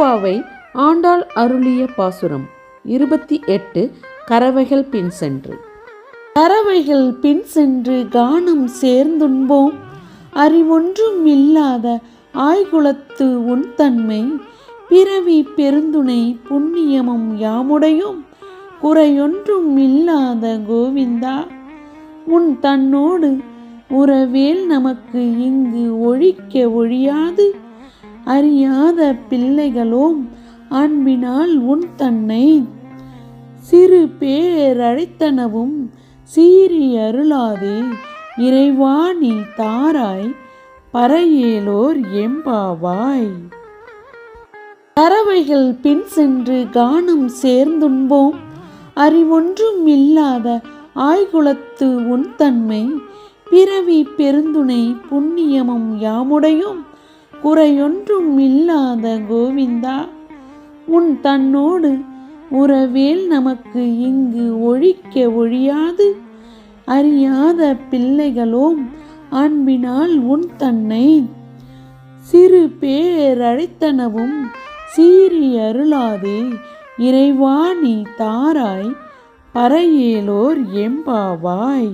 திருப்பாவை ஆண்டாள் அருளிய பாசுரம். இருபத்தி எட்டு கறவைகள் பின் சென்று. கறவைகள் பின் சென்று கானம் சேர்ந்துண்போம். அறிவொன்றும் இல்லாத ஆய்குலத்து உன் தன்மை பிறவி பெருந்துணை புண்ணியமும் யாமுடையும். குறையொன்றும் இல்லாத கோவிந்தா உன் தன்னோடு உறவேல் நமக்கு இங்கு ஒழிக்க ஒழியாது. அறியாத பிள்ளைகளோ அன்பினால் உன் தன்னை சிறு பேரழைத்தனவும் சீறி அருளாதே. இறைவா நீ தாராய் பறையேலோர் எம்பாவாய். பறவைகள் பின் சென்று கானம் சேர்ந்துண்போம். அறிவொன்றும் இல்லாத ஆய்குலத்து உன் தன்மை. பிறவி பெருந்துணை புண்ணியமும் யாமுடையும். குறையொன்றும் இல்லாத கோவிந்தா உன் தன்னோடு உறவேல் நமக்கு இங்கு ஒழிக்க ஒழியாது. அறியாத பிள்ளைகளோம் அன்பினால் உன் தன்னை சிறு பேரழைத்தனவும் சீறி அருளாதே. இறைவா நீ தாராய் பறையேலோர் எம்பாவாய்